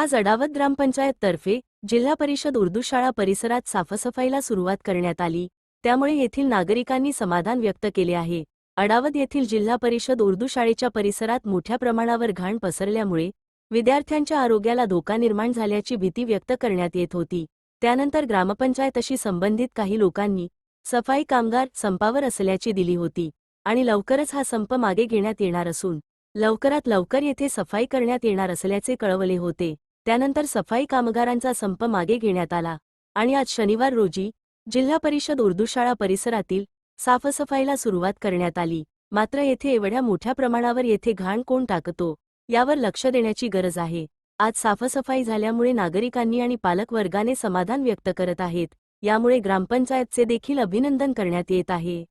आज अडावत ग्रामपंचायततर्फे जिल्हा परिषद उर्दू शाळा परिसरात साफसफाईला सुरुवात करण्यात आली. त्यामुळे येथील नागरिकांनी समाधान व्यक्त केले आहे. अडावत येथील जिल्हा परिषद उर्दू शाळेच्या परिसरात मोठ्या प्रमाणावर घाण पसरल्यामुळे विद्यार्थ्यांच्या आरोग्याला धोका निर्माण झाल्याची भीती व्यक्त करण्यात येत होती. त्यानंतर ग्रामपंचायतशी संबंधित काही लोकांनी सफाई कामगार संपावर असल्याची दिली होती आणि लवकरच हा संप मागे घेण्यात येणार असून लवकरात लवकर येथे सफाई करण्यात येणार असल्याचे कळवले होते. त्यानंतर सफाई कामगारांचा संप मागे घेण्यात आला आणि आज शनिवार रोजी जिल्हा परिषद उर्दूशाळा परिसरातील साफसफाईला सुरुवात करण्यात आली. मात्र येथे एवढ्या मोठ्या प्रमाणावर येथे घाण कोण टाकतो यावर लक्ष देण्याची गरज आहे. आज साफसफाई झाल्यामुळे नागरिकांनी आणि पालकवर्गाने समाधान व्यक्त करत आहेत. यामुळे ग्रामपंचायतचे देखील अभिनंदन करण्यात येत आहे.